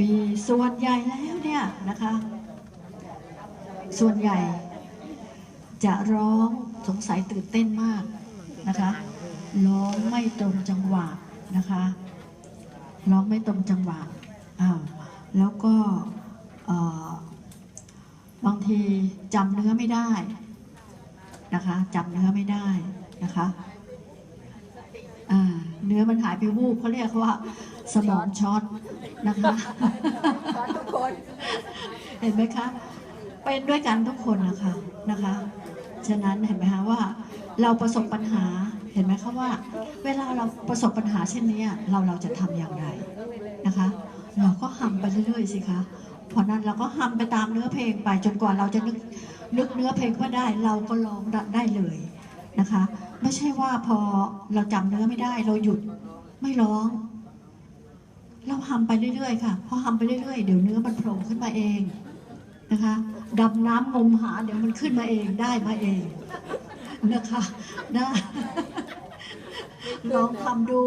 มีส่วนใหญ่แล้วเนี่ยนะคะ ส่วนใหญ่ จะร้องสงสัยตื่นเต้นมากนะคะร้องไม่ตรงจังหวะนะคะร้องไม่ตรงจังหวะอ้าวแล้วก็บางทีจำเนื้อไม่ได้นะคะจำเนื้อไม่ได้นะคะเนื้อมันหายไปวูบเขาเรียกว่าสมองช็อต นะคะทุกคนเห็นไหมคะเป็นด้วยกันทุกคนนะคะนะคะฉะนั้นเห็นไหมคะว่าเราประสบปัญหาเห็นไหมคะว่า เวลาเราประสบปัญหาเช่นนี้เราเราจะทำอย่างไรนะคะ เราก็หำไปเรื่อยๆสิคะเพราะนั้นเราก็หำไปตามเนื้อเพลงไปจนกว่าเราจะนึกนึกเนื้อเพลงว่าได้ เราก็ร้องได้เลยนะคะ ไม่ใช่ว่าพอเราจำเนื้อไม่ได้ เราหยุดไม่ร้อง เราหำไปเรื่อยๆค่ะพอหำไปเรื่อยๆ เดี๋ยวเนื้อมันโผล่ขึ้นมาเองนะคะดำน้ำงมหาเดี๋ยวมันขึ้นมาเองได้มาเองนะคะได้ลองทำดู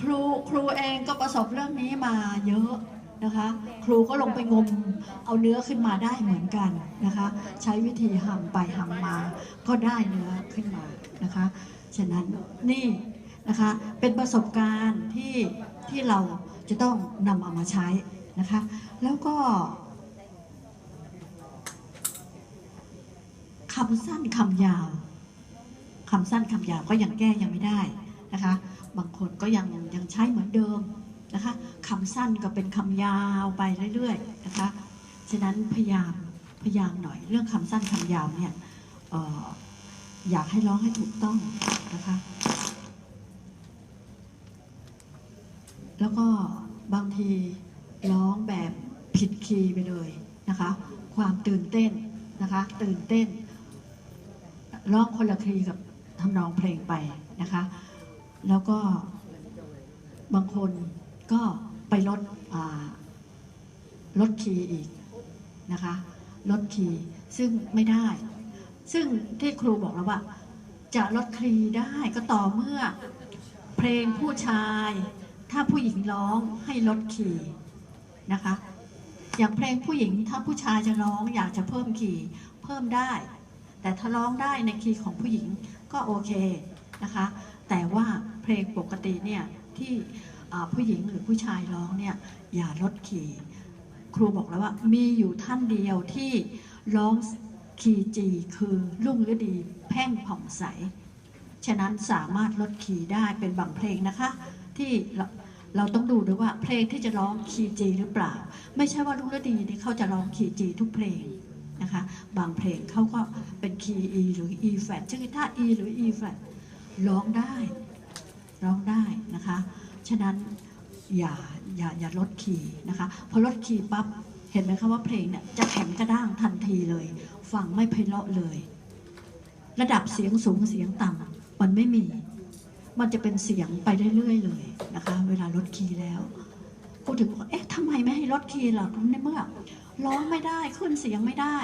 ครูครูเองก็ประสบเรื่องนี้มาเยอะนะคะ ครูก็ลงไปงมเอาเนื้อขึ้นมาได้เหมือนกันนะคะ ใช้วิธีหำไปหำมา ก็ได้เนื้อขึ้นมานะคะ ฉะนั้นนี่ นะคะ เป็นประสบการณ์ที่ที่เราจะต้องนำเอามาใช้นะคะ แล้วก็คำสั้นคำยาวคำสั้นคำยาวก็ยังแก้ยังไม่ได้นะคะ บางคนก็ยังยังใช้เหมือนเดิมนะคะคำสั้นก็เป็นคำยาวไปเรื่อยๆนะคะ ฉะนั้นพยายามพยายามหน่อยเรื่องคำสั้นคำยาวเนี่ยอออยากให้ร้องให้ถูกต้องนะคะ แล้วก็บางทีร้องแบบผิดคีย์ไปเลยนะคะ ความตื่นเต้นนะคะ ตื่นเต้นร้องคนละคีย์กับทำนองเพลงไปนะคะ แล้วก็บางคนก็ไปลดลดคีย์อีกนะคะ ลดคีย์ซึ่งไม่ได้ ซึ่งที่ครูบอกแล้วว่า จะลดคีย์ได้ก็ต่อเมื่อเพลงผู้ชาย ถ้าผู้หญิงร้องให้ลดคีย์นะคะ อย่างเพลงผู้หญิงถ้าผู้ชายจะร้องอยากจะเพิ่มคีย์เพิ่มได้ แต่ถ้าร้องได้ในคีย์ของผู้หญิงก็โอเคนะคะ แต่ว่าเพลงปกติเนี่ยที่ผู้หญิงหรือผู้ชายร้องเนี่ยอย่าลดคีย์ครูบอกแล้วว่ามีอยู่ท่านเดียวที่ร้องคีย์จีคือรุ่งฤดีแพ่งผ่องใส ฉะนั้นสามารถลดคีย์ได้เป็นบางเพลงนะคะ ที่เราเราต้องดูด้วยว่าเพลงที่จะร้องคีย์จีหรือเปล่า ไม่ใช่ว่ารุ่งฤดีนี่เขาจะร้องคีย์จีทุกเพลงนะคะบางเพลงเขาก็เป็นคีย์ E หรือ E flat ซึ่งถ้า E หรือ E flat ร้องได้ร้องได้นะคะ ฉะนั้นอย่าอย่าอย่าลดคีย์นะคะพอลดคีย์ปั๊บเห็นไหมคะว่าเพลงเนี่ยจะแข็งกระด้างทันทีเลย ฟังไม่ไพเราะเลย ระดับเสียงสูงเสียงต่ำมันไม่มี มันจะเป็นเสียงไปเรื่อยๆเลยนะคะ เวลาลดคีย์แล้วพูดถึงบอกว่าเอ๊ะทำไมไม่ให้ลดคีย์ล่ะในเมื่อร้องไม่ได้ขึ้นเสียงไม่ได้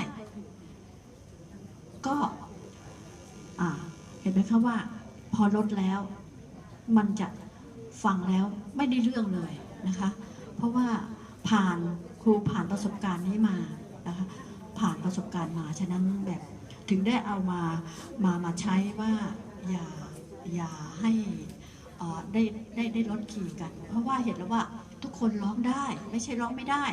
ก็อ่าเห็นไหมคะว่า พอลดแล้ว มันจะฟังแล้วไม่ได้เรื่องเลยนะคะ เพราะว่าผ่านครูผ่านประสบการณ์นี้มานะคะ ผ่านประสบการณ์มาฉะนั้นแบบถึงได้เอามามามาใช้ว่าอย่า อย่าให้ได้ได้ได้ลดคีย์กัน เพราะว่าเห็นแล้วว่าทุกคนร้องได้ไม่ใช่ร้องไม่ได้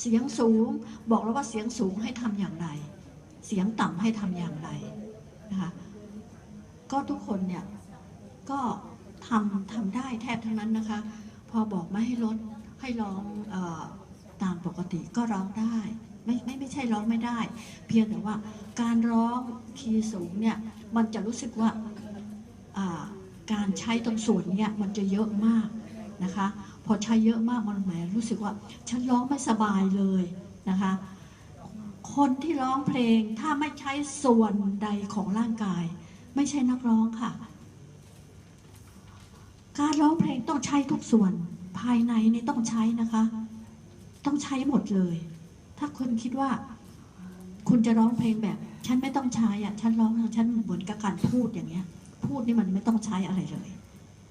เสียงสูงบอกแล้วว่าเสียงสูงให้ทำอย่างไร เสียงต่ำให้ทำอย่างไรนะคะก็ทุกคนเนี่ยก็ทำทำได้แทบทั้งนั้นนะคะ พอบอกไม่ให้ลดให้ร้องออตามปกติก็ร้องได้ไม่ไม่ไม่ใช่ร้องไม่ได้ เพียงแต่ว่าการร้องคีย์สูงเนี่ยมันจะรู้สึกว่า การใช้ตรงส่วนเนี่ยมันจะเยอะมากนะคะ พอใช้เยอะมากมันหมายรู้สึกว่าฉันร้องไม่สบายเลยนะคะ คนที่ร้องเพลงถ้าไม่ใช้ส่วนใดของร่างกาย ไม่ใช่นักร้องค่ะ การร้องเพลงต้องใช้ทุกส่วนภายในนี่ต้องใช้นะคะ ต้องใช้หมดเลย ถ้าคุณคิดว่า คุณจะร้องเพลงแบบ ฉันไม่ต้องใช้อะฉันร้องฉันเหมือนกับการพูดอย่างเงี้ย พูดนี่มันไม่ต้องใช้อะไรเลย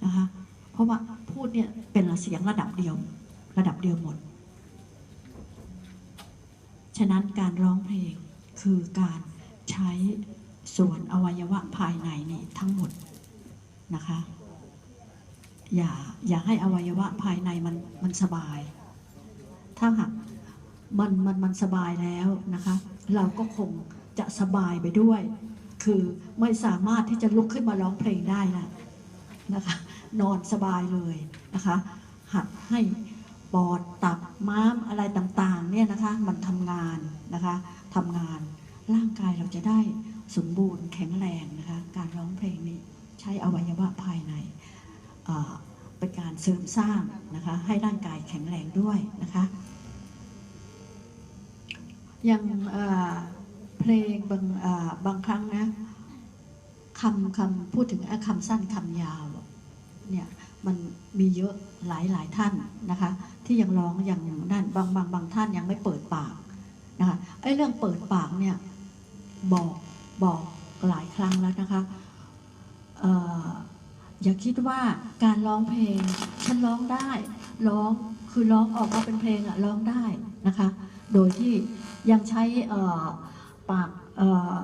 นะคะ เพราะว่าพูดเนี่ยเป็นเสียงระดับเดียว ระดับเดียวหมด ฉะนั้นการร้องเพลงคือการใช้ส่วนอวัยวะภายในนี่ทั้งหมดนะคะ อย่าอย่าให้อวัยวะภายในมันมันสบาย ถ้าหากมันมันมันสบายแล้วนะคะ เราก็คงจะสบายไปด้วย คือไม่สามารถที่จะลุกขึ้นมาร้องเพลงได้ละนะคะ นอนสบายเลยนะคะ หัดให้ปอดตับม้ามอะไรต่างๆเนี่ยนะคะ มันทำงานนะคะทำงานร่างกายเราจะได้สมบูรณ์แข็งแรงนะคะ การร้องเพลงนี้ใช้อวัยวะภายในเป็นการเสริมสร้างนะคะ ให้ร่างกายแข็งแรงด้วยนะคะย่าง เพลงบางบางครั้งนะคำคำพูดถึงคำสั้นคำยาวเนี่ยมันมีเยอะหลายหลายท่านนะคะ ที่ยังร้องอย่างนั่นบางบางบางท่านยังไม่เปิดปากนะคะไอ้เรื่องเปิดปากเนี่ยบอกบอกหลายครั้งแล้วนะคะเอออย่าคิดว่าการร้องเพลงฉันร้องได้ร้องคือร้องออกมาเป็นเพลงอะร้องได้นะคะ โดยที่ยังใช้เออ ปากเอ่อ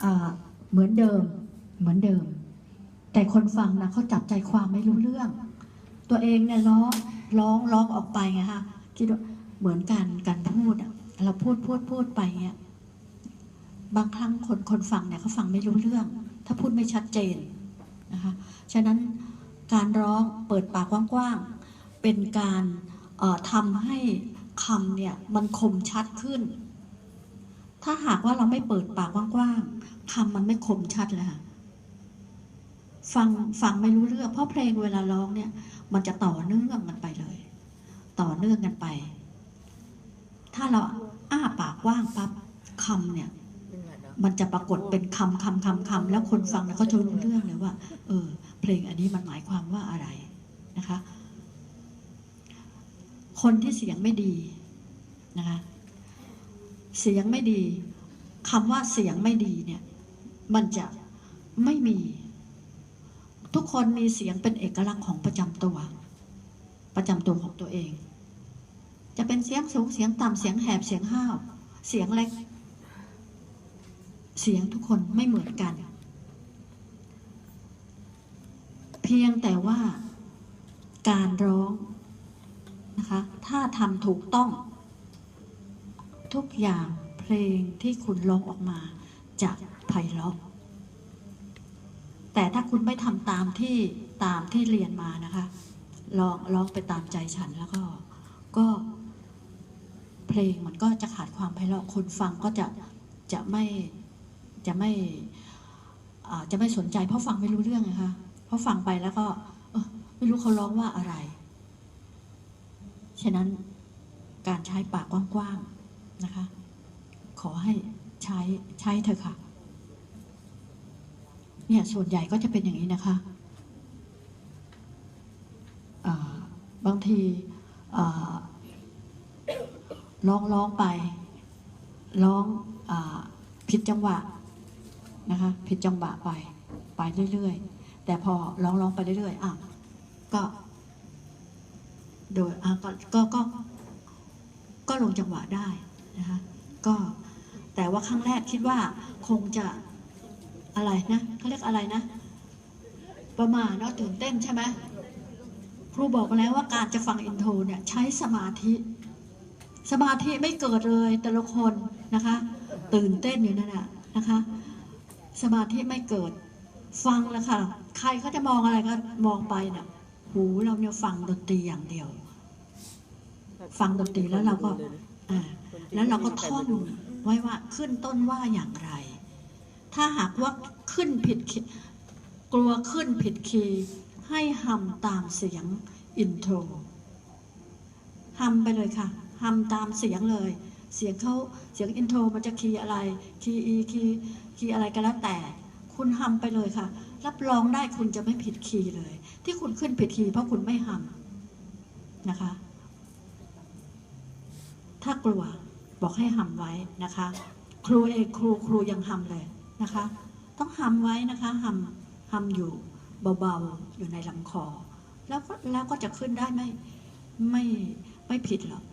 เอ่อเหมือนเดิมเหมือนเดิม แต่คนฟังนะเขาจับใจความไม่รู้เรื่อง ตัวเองเนี่ยร้องร้องร้องออกไปไงคะคิดว่าเหมือนการการพูดอะเราพูดพูดพูดไปเงี้ยบางครั้งคนคนฟังเนี่ยเขาฟังไม่รู้เรื่อง ถ้าพูดไม่ชัดเจนนะคะฉะนั้นการร้องเปิดปากกว้างๆเป็นการเอ่อทำให้คำเนี่ยมันคมชัดขึ้น ถ้าหากว่าเราไม่เปิดปากกว้างๆคำมันไม่คมชัดเลยค่ะฟังฟังไม่รู้เรื่อง เพราะเพลงเวลาร้องเนี่ย มันจะต่อเนื่องกันไปเลย ต่อเนื่องกันไป ถ้าเราอ้าปากว่างปั๊บคำเนี่ย มันจะปรากฏเป็นคำคำคำคำแล้วคนฟังเนี่ยเขาจะรู้เรื่องเลยว่า เออ เพลงอันนี้มันหมายความว่าอะไรนะคะ คนที่เสียงไม่ดีนะคะ เสียงไม่ดีคำว่าเสียงไม่ดีเนี่ย มันจะไม่มี ทุกคนมีเสียงเป็นเอกลักษณ์ของประจำตัว ประจำตัวของตัวเอง จะเป็นเสียงสูงเสียงต่ำเสียงแหบเสียงห้าว เสียงเล็ก เสียงทุกคนไม่เหมือนกัน เพียงแต่ว่าการร้องนะคะ ถ้าทำถูกต้อง ทุกอย่างเพลงที่คุณร้องออกมาจะไพเราะแต่ถ้าคุณไม่ทำตามที่ตามที่เรียนมานะคะลองร้องไปตามใจฉันแล้วก็ ก็เพลงมันก็จะขาดความไพเราะคนฟังก็จะจะไม่จะไม่จะไม่สนใจเพราะฟังไม่รู้เรื่องนะคะเพราะฟังไปแล้วก็ไม่รู้เขาร้องว่าอะไร ฉะนั้นการใช้ปากกว้างๆ นะคะ ขอให้ใช้ใช้เถอะค่ะ เนี่ยส่วนใหญ่ก็จะเป็นอย่างนี้นะคะบางทีร้องร้องไป ร้องอผิดจังหวะนะคะผิดจังหวะไปไปเรื่อยๆ แต่พอร้องร้องไปเรื่อยๆอะก็โดยอะก็ก็ก็ก็ลงจังหวะได้ นะคะก็แต่ว่าครั้งแรกคิดว่าคงจะอะไรนะเขาเรียกอะไรนะ ประมาณเนาะตื่นเต้นใช่ไหมครูบอกมาแล้วว่าการจะฟังอินโทรเนี่ยใช้สมาธิ สมาธิไม่เกิดเลยแต่ละคนนะคะ ตื่นเต้นอยู่นั่นแหะนะคะ สมาธิไม่เกิดฟังแล้วค่ะใครเขาจะมองอะไรก็มองไปเนี่ยหูเราเนี่ยฟังดนตรีอย่างเดียว ฟังดนตรีแล้วเราก็อ่า แล้วเราก็ท่องไว้ว่าขึ้นต้นว่าอย่างไร ถ้าหากว่าขึ้นผิดคีย์กลัวขึ้นผิดคีย์ให้ฮัมตามเสียงอินโทรฮัมไปเลยค่ะฮัมตามเสียงเลย เสียงเขาเสียงอินโทรมันจะคีย์อะไร คีย์อีคีย์คีย์อะไรก็แล้วแต่ คุณฮัมไปเลยค่ะ รับรองได้คุณจะไม่ผิดคีย์เลย ที่คุณขึ้นผิดคีย์เพราะคุณไม่ฮัมนะคะ ถ้ากลัว บอกให้หำไว้นะคะ ครูเอกครูครูยังหำเลยนะคะ ต้องหำไว้นะคะหำหำอยู่เบาๆอยู่ในลำคอ แล้วก็แล้วก็จะขึ้นได้ไม่ไม่ไม่ผิดหรอก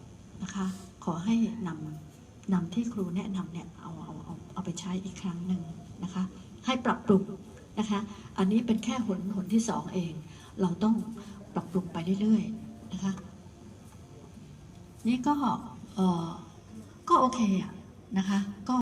นะคะ ขอให้นำนำที่ครูแนะนำเนี่ยเอาเอาเอาเอาไปใช้อีกครั้งหนึ่งนะคะ ให้ปรับปรุงนะคะ อันนี้เป็นแค่หนหนที่สองเอง เราต้องปรับปรุงไปเรื่อยๆนะคะ นี่ก็เอ่อ ก็โอเคอะนะคะก็